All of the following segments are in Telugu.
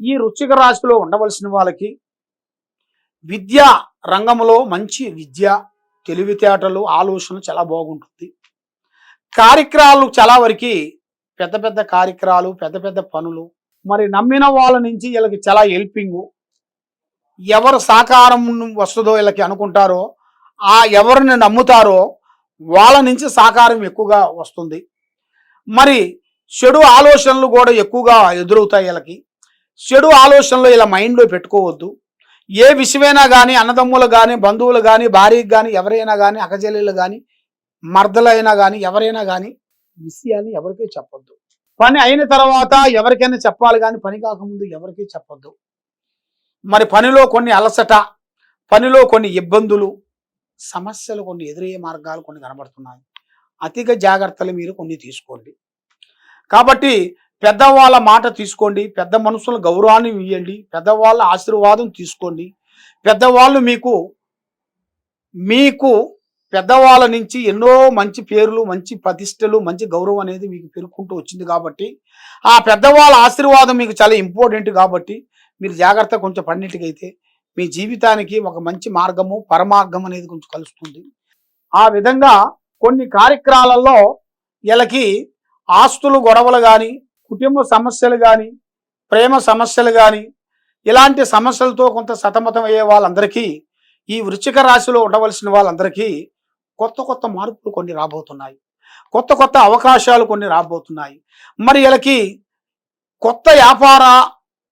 ఈ రుచిక రాశిలో ఉండవలసిన వాళ్ళకి విద్యా రంగంలో మంచి విద్య తెలివితేటలు ఆలోచన చాలా బాగుంటుంది. కార్యక్రమాలు చాలా వరకు పెద్ద పెద్ద కార్యక్రమాలు పెద్ద పెద్ద పనులు మరి నమ్మిన వాళ్ళ నుంచి వీళ్ళకి చాలా హెల్పింగ్. ఎవరు సహకారం వస్తుందో వీళ్ళకి అనుకుంటారో ఆ ఎవరిని నమ్ముతారో వాళ్ళ నుంచి సహకారం ఎక్కువగా వస్తుంది. మరి చెడు ఆలోచనలు కూడా ఎక్కువగా ఎదురవుతాయి వీళ్ళకి. చెడు ఆలోచనలు ఇలా మైండ్లో పెట్టుకోవద్దు. ఏ విషయమైనా కానీ అన్నదమ్ములు కానీ బంధువులు కానీ భార్యకి కానీ ఎవరైనా కానీ అకజల్లీలు కానీ మర్దలైనా కానీ ఎవరైనా కానీ విషయాన్ని ఎవరికీ చెప్పొద్దు. పని అయిన తర్వాత ఎవరికైనా చెప్పాలి కానీ పని కాకముందు ఎవరికీ చెప్పొద్దు. మరి పనిలో కొన్ని అలసట పనిలో కొన్ని ఇబ్బందులు సమస్యలు కొన్ని ఎదురయ్యే మార్గాలు కొన్ని కనబడుతున్నాయి. అతిగా జాగ్రత్తలు మీరు కొన్ని తీసుకోండి. కాబట్టి పెద్దవాళ్ళ మాట తీసుకోండి పెద్ద మనుషుల గౌరవాన్ని ఇవ్వండి పెద్దవాళ్ళ ఆశీర్వాదం తీసుకోండి. పెద్దవాళ్ళు మీకు మీకు పెద్దవాళ్ళ నుంచి ఎన్నో మంచి పేర్లు మంచి ప్రతిష్టలు మంచి గౌరవం అనేది మీకు పెరుగుకుంటూ వచ్చింది కాబట్టి ఆ పెద్దవాళ్ళ ఆశీర్వాదం మీకు చాలా ఇంపార్టెంట్ కాబట్టి మీరు జాగ్రత్త కొంచెం పడినట్టుకైతే మీ జీవితానికి ఒక మంచి మార్గము పరమార్గం అనేది కొంచెం కలుస్తుంది. ఆ విధంగా కొన్ని కార్యక్రమాలలో వీళ్ళకి ఆస్తులు గొడవలు కానీ కుటుంబ సమస్యలు కానీ ప్రేమ సమస్యలు కానీ ఇలాంటి సమస్యలతో కొంత సతమతం అయ్యే వాళ్ళందరికీ ఈ వృశ్చిక రాశిలో ఉండవలసిన వాళ్ళందరికీ కొత్త కొత్త మార్పులు కొన్ని రాబోతున్నాయి. కొత్త కొత్త అవకాశాలు కొన్ని రాబోతున్నాయి. మరి వీళ్ళకి కొత్త వ్యాపార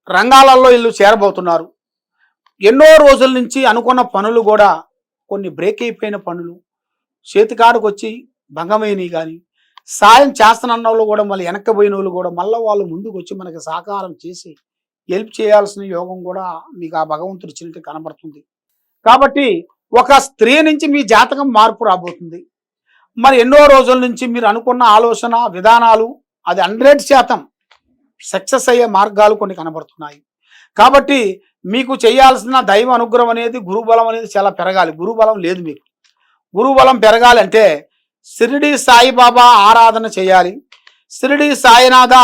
రంగాలలో వీళ్ళు చేరబోతున్నారు. ఎన్నో రోజుల నుంచి అనుకున్న పనులు కూడా కొన్ని బ్రేక్ అయిపోయిన పనులు. చేతికాడకు వచ్చి భంగమైనవి కానీ సాయం చేస్తానన్న వాళ్ళు కూడా మళ్ళీ వెనక్కిపోయిన వాళ్ళు కూడా మళ్ళీ వాళ్ళు ముందుకు వచ్చి మనకి సహకారం చేసి హెల్ప్ చేయాల్సిన యోగం కూడా మీకు ఆ భగవంతుడు ఇచ్చినట్టు కనబడుతుంది. కాబట్టి ఒక స్త్రీ నుంచి మీ జాతకం మార్పు రాబోతుంది. మరి ఎన్నో రోజుల నుంచి మీరు అనుకున్న ఆలోచన విధానాలు అది హండ్రెడ్ శాతం సక్సెస్ అయ్యే మార్గాలు కొన్ని కనబడుతున్నాయి. కాబట్టి మీకు చేయాల్సిన దైవ అనుగ్రహం అనేది గురుబలం అనేది చాలా పెరగాలి. గురుబలం లేదు మీకు. గురుబలం పెరగాలంటే షిరిడి సాయిబాబా ఆరాధన చేయాలి. షిరిడి సాయినాథ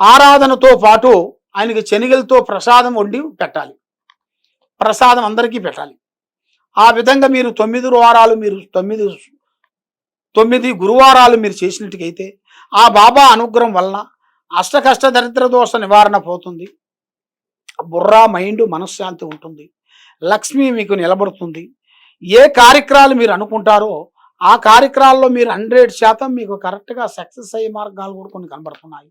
ఆరాధనతో పాటు ఆయనకి శనిగలతో ప్రసాదం వండి పెట్టాలి. ప్రసాదం అందరికీ పెట్టాలి. ఆ విధంగా మీరు తొమ్మిది వారాలు మీరు తొమ్మిది తొమ్మిది గురువారాలు మీరు చేసినట్టుకైతే ఆ బాబా అనుగ్రహం వలన అష్టకష్ట దరిద్ర దోష నివారణ పోతుంది. బుర్రా మైండ్ మనశ్శాంతి ఉంటుంది. లక్ష్మి మీకు నిలబడుతుంది. ఏ కార్యక్రమాలు మీరు అనుకుంటారో ఆ కార్యక్రమాల్లో మీరు హండ్రెడ్ శాతం మీకు కరెక్ట్గా సక్సెస్ అయ్యే మార్గాలు కూడా కొన్ని కనబడుతున్నాయి.